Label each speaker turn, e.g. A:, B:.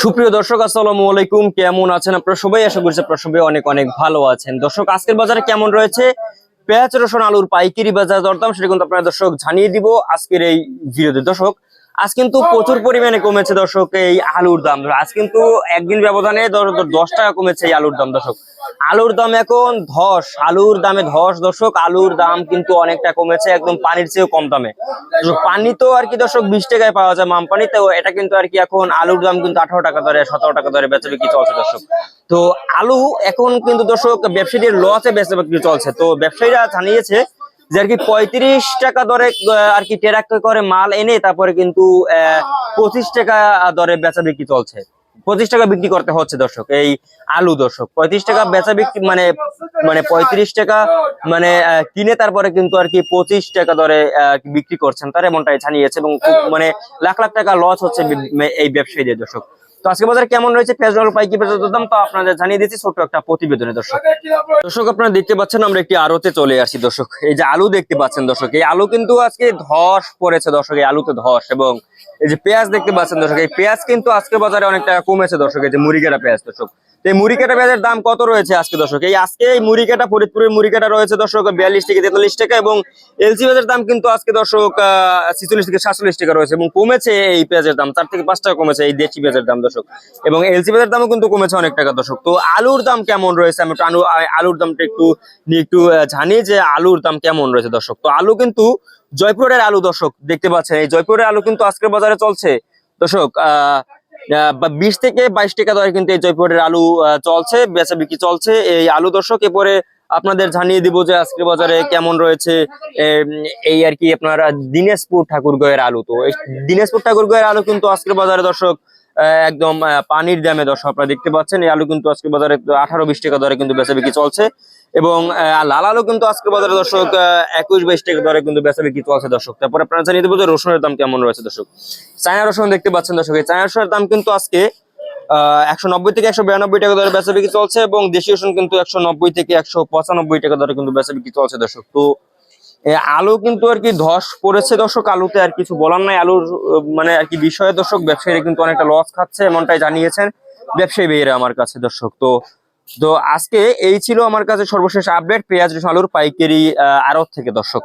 A: সুপ্রিয় দর্শক, আসসালামু আলাইকুম। কেমন আছেন আপনারা সবাই? আশা করছি আপনারা সবাই অনেক অনেক ভালো আছেন। দর্শক, আজকের বাজারে কেমন রয়েছে? পেঁয়াজ, রসুন, আলুর পাইকারি বাজার দরদাম, সেটা কিন্তু আপনারা দর্শক জানিয়ে দিব আজকের এই ভিডিওতে। দর্শক আজ কিন্তু প্রচুর পরিমাণে কমেছে দর্শক এই আলুর দাম। আজ কিন্তু একদিন ব্যবধানে দশ টাকা কমেছে এই আলুর দাম দর্শক। আলুর দাম এখন ধস, আলুর দামে ধস দর্শক, আলুর দাম কিন্তু অনেকটা কমেছে, একদম পানির চেয়েও কম দামে। পানি তো আর কি দর্শক বিশ টাকায় পাওয়া যায় মাম পানি তো এটা কিন্তু আর কি এখন আলুর দাম কিন্তু আঠারো টাকা ধরে, সতেরো টাকা ধরে বেচা বিক্রি চলছে দর্শক। তো আলু এখন কিন্তু দর্শক ব্যবসায়ীদের লসে বেচা বিক্রি চলছে। তো ব্যবসায়ীরা জানিয়েছে যে আর কি পঁয়ত্রিশ টাকা দরে আর কি টেরাক করে মাল এনে তারপরে কিন্তু পঁচিশ টাকা দরে বেচা বিক্রি চলছে। পঁচিশ টাকা বিক্রি করতে হচ্ছে দর্শক, এই আলু দর্শক। পঁয়ত্রিশ টাকা বেচা বিক্রি মানে মানে পঁয়ত্রিশ টাকা মানে কিনে তারপরে কিন্তু আর কি পঁচিশ টাকা দরে বিক্রি করছেন। তার এমনটাই জানিয়েছে এবং মানে লাখ লাখ টাকা লস হচ্ছে এই ব্যবসায়ীদের দর্শক। তো আজকে বাজার কেমন রয়েছে? পেঁয়াজ রোল পাইকি পেঁয়াজ দাম তো আপনাদের জানিয়ে দিচ্ছি ছোট একটা প্রতিবেদনে দর্শক। দর্শক, আপনারা দেখতে পাচ্ছেন আমরা একটি আড়তে চলে আসি, দর্শক। এই যে আলু দেখতে পাচ্ছেন, দর্শক। এই আলু কিন্তু আজকে ধস পড়েছে, দর্শক। এই আলুতে ধস এবং এই যে পেঁয়াজ দেখতে পাচ্ছেন দর্শক, এই পেঁয়াজ কিন্তু আজকে বাজারে অনেক টাকা কমেছে দর্শক, এই যে মুড়িকাটা পেঁয়াজ দর্শক। এই মুড়িকাটা পেঁয়াজের দাম কত রয়েছে আজকে দর্শক? এই আজকে এই মুড়িকাটা ফরিদপুরের মুড়িকাটা রয়েছে দর্শক, বিয়াল্লিশ থেকে তেতাল্লিশ টাকা এবং এলসি পেঁয়াজের দাম কিন্তু আজকে দর্শক ছিচল্লিশ থেকে সাতচল্লিশ টাকা রয়েছে এবং কমেছে এই পেঁয়াজের দাম। চার থেকে পাঁচ টাকা কমেছে এই দেশি পেঁয়াজের দাম দর্শক। এবং এলসি পেঁয়াজের দামও কিন্তু কমেছে অনেক টাকা দর্শক। তো আলুর দাম কেমন রয়েছে? আমি আলু- আলুর দামটা একটু একটু জানি যে আলুর দাম কেমন রয়েছে দর্শক। তো আলু কিন্তু জয়পুরের আলু দর্শক, দেখতে পাচ্ছেন, এই জয়পুরের আলু কিন্তু আজকের বাজারে চলছে। দর্শক, আহ বিশ থেকে বাইশ টাকা দরে কিন্তু এই জয়পুরের আলু চলছে, বেচা বিক্রি চলছে। এই আলু দর্শক, এরপরে আপনাদের জানিয়ে দিব যে আজকের বাজারে কেমন রয়েছে এই আর কি আপনার দিনাজপুর ঠাকুরগয়ের আলু। তো দিনাজপুর ঠাকুরগয়ের আলু কিন্তু আজকের বাজারে দর্শক একদম পানির দামে দর্শক আপনারা দেখতে পাচ্ছেন, এই আলু কিন্তু আজকের বাজারে আঠারো, বিশ টাকা দরে কিন্তু বেচা বিক্রি চলছে। এবং লাল আলু কিন্তু আজকের বাজারে দর্শক একুশ বাইশ টাকা দরে কিন্তু বেচা বিক্রি চলছে দর্শক। তারপর আপনারা জানিয়ে দেবো যে রসুনের দাম কেমন রয়েছে দর্শক। চায়না রসুন দেখতে পাচ্ছেন দর্শক, এই চায়না রসুনের দাম কিন্তু আজকে একশো নব্বই থেকে একশো বিরানব্বই টাকা দরে বেচা বিক্রি চলছে এবং দেশি রসুন কিন্তু একশো নব্বই থেকে একশো পঁচানব্বই টাকা দরে কিন্তু বেচা বিক্রি চলছে দর্শক। তো আলু কিন্তু আর কি ধস পড়েছে দর্শক, আলুতে আর কিছু বলার নাই। আলুর মানে আর কি বিষয়ে দর্শক, ব্যবসায়ীরা কিন্তু অনেকটা লস খাচ্ছে, এমনটাই জানিয়েছেন ব্যবসায়ী ভাইয়েরা আমার কাছে দর্শক। তো তো আজকে এই ছিল আমার কাছে সর্বশেষ আপডেট পেঁয়াজ রসুন আলুর পাইকারি আড়ত থেকে দর্শক।